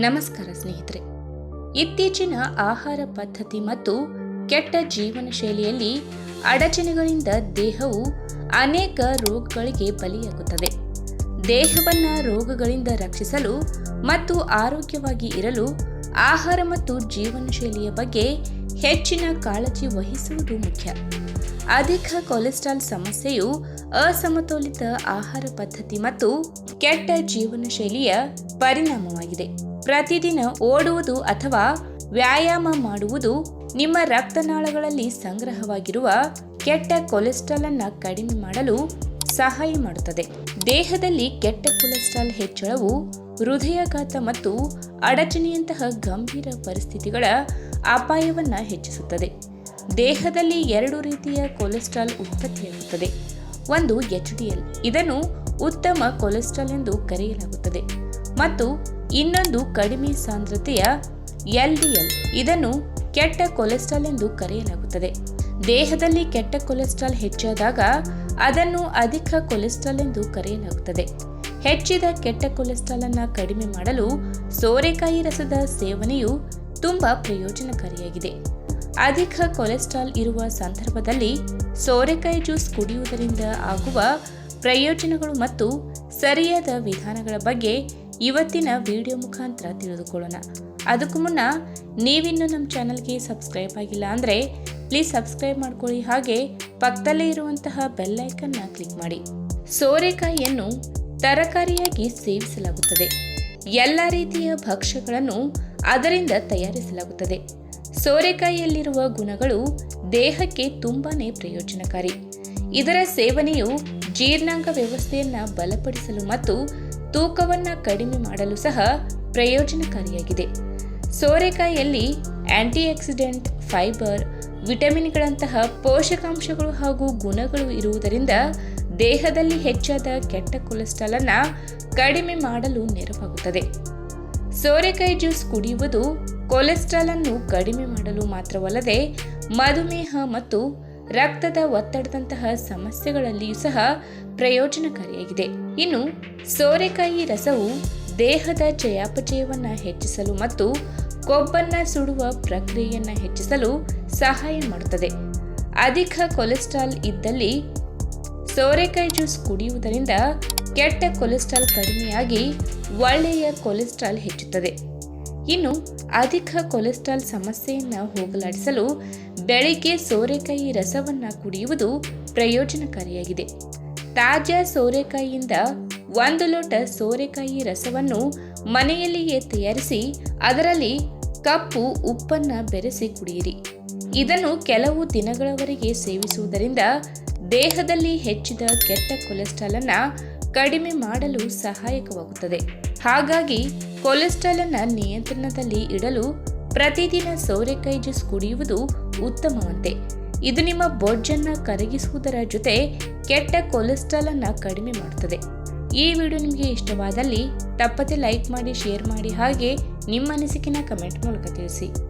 ನಮಸ್ಕಾರ ಸ್ನೇಹಿತರೆ. ಇತ್ತೀಚಿನ ಆಹಾರ ಪದ್ಧತಿ ಮತ್ತು ಕೆಟ್ಟ ಜೀವನ ಶೈಲಿಯಲ್ಲಿ ಅಡಚಣೆಗಳಿಂದ ದೇಹವು ಅನೇಕ ರೋಗಗಳಿಗೆ ಬಲಿಯಾಗುತ್ತದೆ. ದೇಹವನ್ನು ರೋಗಗಳಿಂದ ರಕ್ಷಿಸಲು ಮತ್ತು ಆರೋಗ್ಯವಾಗಿ ಇರಲು ಆಹಾರ ಮತ್ತು ಜೀವನ ಶೈಲಿಯ ಬಗ್ಗೆ ಹೆಚ್ಚಿನ ಕಾಳಜಿ ವಹಿಸುವುದು ಮುಖ್ಯ. ಅಧಿಕ ಕೊಲೆಸ್ಟ್ರಾಲ್ ಸಮಸ್ಯೆಯು ಅಸಮತೋಲಿತ ಆಹಾರ ಪದ್ಧತಿ ಮತ್ತು ಕೆಟ್ಟ ಜೀವನ ಶೈಲಿಯ ಪರಿಣಾಮವಾಗಿದೆ. ಪ್ರತಿದಿನ ಓಡುವುದು ಅಥವಾ ವ್ಯಾಯಾಮ ಮಾಡುವುದು ನಿಮ್ಮ ರಕ್ತನಾಳಗಳಲ್ಲಿ ಸಂಗ್ರಹವಾಗಿರುವ ಕೆಟ್ಟ ಕೊಲೆಸ್ಟ್ರಾಲ್ ಅನ್ನು ಕಡಿಮೆ ಮಾಡಲು ಸಹಾಯ ಮಾಡುತ್ತದೆ. ದೇಹದಲ್ಲಿ ಕೆಟ್ಟ ಕೊಲೆಸ್ಟ್ರಾಲ್ ಹೆಚ್ಚಳವು ಹೃದಯಾಘಾತ ಮತ್ತು ಅಡಚಣೆಯಂತಹ ಗಂಭೀರ ಪರಿಸ್ಥಿತಿಗಳ ಅಪಾಯವನ್ನು ಹೆಚ್ಚಿಸುತ್ತದೆ. ದೇಹದಲ್ಲಿ ಎರಡು ರೀತಿಯ ಕೊಲೆಸ್ಟ್ರಾಲ್ ಉತ್ಪತ್ತಿಯಾಗುತ್ತದೆ. ಒಂದು ಎಚ್ ಇದನ್ನು ಉತ್ತಮ ಕೊಲೆಸ್ಟ್ರಾಲ್ ಎಂದು ಕರೆಯಲಾಗುತ್ತದೆ. ಮತ್ತು ಇನ್ನೊಂದು ಕಡಿಮೆ ಸಾಂದ್ರತೆಯ ಎಲ್ ಇದನ್ನು ಕೆಟ್ಟ ಕೊಲೆಸ್ಟ್ರಾಲ್ ಎಂದು ಕರೆಯಲಾಗುತ್ತದೆ. ದೇಹದಲ್ಲಿ ಕೆಟ್ಟ ಕೊಲೆಸ್ಟ್ರಾಲ್ ಹೆಚ್ಚಾದಾಗ ಅದನ್ನು ಅಧಿಕ ಕೊಲೆಸ್ಟ್ರಾಲ್ ಎಂದು ಕರೆಯಲಾಗುತ್ತದೆ. ಹೆಚ್ಚಿದ ಕೆಟ್ಟ ಕೊಲೆಸ್ಟ್ರಾಲ್ ಅನ್ನು ಕಡಿಮೆ ಮಾಡಲು ಸೋರೆಕಾಯಿ ರಸದ ಸೇವನೆಯು ತುಂಬಾ ಪ್ರಯೋಜನಕಾರಿಯಾಗಿದೆ. ಅಧಿಕ ಕೊಲೆಸ್ಟ್ರಾಲ್ ಇರುವ ಸಂದರ್ಭದಲ್ಲಿ ಸೋರೆಕಾಯಿ ಜ್ಯೂಸ್ ಕುಡಿಯುವುದರಿಂದ ಆಗುವ ಪ್ರಯೋಜನಗಳು ಮತ್ತು ಸರಿಯಾದ ವಿಧಾನಗಳ ಬಗ್ಗೆ ಇವತ್ತಿನ ವಿಡಿಯೋ ಮುಖಾಂತರ ತಿಳಿದುಕೊಳ್ಳೋಣ. ಅದಕ್ಕೂ ಮುನ್ನ ನೀವಿನ್ನು ನಮ್ಮ ಚಾನಲ್ಗೆ ಸಬ್ಸ್ಕ್ರೈಬ್ ಆಗಿಲ್ಲ ಅಂದರೆ ಪ್ಲೀಸ್ ಸಬ್ಸ್ಕ್ರೈಬ್ ಮಾಡ್ಕೊಳ್ಳಿ. ಹಾಗೆ ಪಕ್ಕದಲ್ಲೇ ಇರುವಂತಹ ಬೆಲ್ ಐಕನ್ನ ಕ್ಲಿಕ್ ಮಾಡಿ. ಸೋರೆಕಾಯಿಯನ್ನು ತರಕಾರಿಯಾಗಿ ಸೇವಿಸಲಾಗುತ್ತದೆ. ಎಲ್ಲ ರೀತಿಯ ಭಕ್ಷ್ಯಗಳನ್ನು ಅದರಿಂದ ತಯಾರಿಸಲಾಗುತ್ತದೆ. ಸೋರೆಕಾಯಿಯಲ್ಲಿರುವ ಗುಣಗಳು ದೇಹಕ್ಕೆ ತುಂಬಾನೇ ಪ್ರಯೋಜನಕಾರಿ. ಇದರ ಸೇವನೆಯು ಜೀರ್ಣಾಂಗ ವ್ಯವಸ್ಥೆಯನ್ನು ಬಲಪಡಿಸಲು ಮತ್ತು ತೂಕವನ್ನ ಕಡಿಮೆ ಮಾಡಲು ಸಹ ಪ್ರಯೋಜನಕಾರಿಯಾಗಿದೆ. ಸೋರೆಕಾಯಿಯಲ್ಲಿ ಆಂಟಿ ಆಕ್ಸಿಡೆಂಟ್ ಫೈಬರ್, ವಿಟಮಿನ್ಗಳಂತಹ ಪೋಷಕಾಂಶಗಳು ಹಾಗೂ ಗುಣಗಳು ಇರುವುದರಿಂದ ದೇಹದಲ್ಲಿ ಹೆಚ್ಚಾದ ಕೆಟ್ಟ ಕೊಲೆಸ್ಟ್ರಾಲನ್ನು ಕಡಿಮೆ ಮಾಡಲು ನೆರವಾಗುತ್ತದೆ. ಸೋರೆಕಾಯಿ ಜ್ಯೂಸ್ ಕುಡಿಯುವುದು ಕೊಲೆಸ್ಟ್ರಾಲನ್ನು ಕಡಿಮೆ ಮಾಡಲು ಮಾತ್ರವಲ್ಲದೆ ಮಧುಮೇಹ ಮತ್ತು ರಕ್ತದ ಒತ್ತಡದಂತಹ ಸಮಸ್ಯೆಗಳಲ್ಲಿಯೂ ಸಹ ಪ್ರಯೋಜನಕಾರಿಯಾಗಿದೆ. ಇನ್ನು ಸೋರೆಕಾಯಿ ರಸವು ದೇಹದ ಚಯಾಪಚಯವನ್ನು ಹೆಚ್ಚಿಸಲು ಮತ್ತು ಕೊಬ್ಬನ್ನ ಸುಡುವ ಪ್ರಕ್ರಿಯೆಯನ್ನು ಹೆಚ್ಚಿಸಲು ಸಹಾಯ ಮಾಡುತ್ತದೆ. ಅಧಿಕ ಕೊಲೆಸ್ಟ್ರಾಲ್ ಇದ್ದಲ್ಲಿ ಸೋರೆಕಾಯಿ ಜ್ಯೂಸ್ ಕುಡಿಯುವುದರಿಂದ ಕೆಟ್ಟ ಕೊಲೆಸ್ಟ್ರಾಲ್ ಕಡಿಮೆಯಾಗಿ ಒಳ್ಳೆಯ ಕೊಲೆಸ್ಟ್ರಾಲ್ ಹೆಚ್ಚುತ್ತದೆ. ಇನ್ನು ಅಧಿಕ ಕೊಲೆಸ್ಟ್ರಾಲ್ ಸಮಸ್ಯೆಯನ್ನು ಹೋಗಲಾಡಿಸಲು ಬೆಳಿಗ್ಗೆ ಸೋರೆಕಾಯಿ ರಸವನ್ನ ಕುಡಿಯುವುದು ಪ್ರಯೋಜನಕಾರಿಯಾಗಿದೆ. ತಾಜಾ ಸೋರೆಕಾಯಿಯಿಂದ ಒಂದು ಲೋಟ ಸೋರೆಕಾಯಿ ರಸವನ್ನು ಮನೆಯಲ್ಲಿಯೇ ತಯಾರಿಸಿ ಅದರಲ್ಲಿ ಕಪ್ಪು ಉಪ್ಪನ್ನ ಬೆರೆಸಿ ಕುಡಿಯಿರಿ. ಇದನ್ನು ಕೆಲವು ದಿನಗಳವರೆಗೆ ಸೇವಿಸುವುದರಿಂದ ದೇಹದಲ್ಲಿ ಹೆಚ್ಚಿದ ಕೆಟ್ಟ ಕೊಲೆಸ್ಟ್ರಾಲನ್ನು ಕಡಿಮೆ ಮಾಡಲು ಸಹಾಯಕವಾಗುತ್ತದೆ. ಹಾಗಾಗಿ ಕೊಲೆಸ್ಟ್ರಾಲ್ ಅನ್ನ ನಿಯಂತ್ರಣದಲ್ಲಿ ಇಡಲು ಪ್ರತಿದಿನ ಸೋರೆಕಾಯಿ ಜ್ಯೂಸ್ ಕುಡಿಯುವುದು ಉತ್ತಮವಂತೆ. ಇದು ನಿಮ್ಮ ಬೊಜ್ಜನ್ನ ಕರಗಿಸುವುದರ ಜೊತೆ ಕೆಟ್ಟ ಕೊಲೆಸ್ಟ್ರಾಲ್ ಅನ್ನ ಕಡಿಮೆ ಮಾಡುತ್ತದೆ ಈ ವಿಡಿಯೋ ನಿಮಗೆ ಇಷ್ಟವಾದಲ್ಲಿ ತಪ್ಪದೆ ಲೈಕ್ ಮಾಡಿ, ಶೇರ್ ಮಾಡಿ ಹಾಗೆ ನಿಮ್ಮ ಅನಿಸಿಕೆನ ಕಮೆಂಟ್ ಮೂಲಕ ತಿಳಿಸಿ.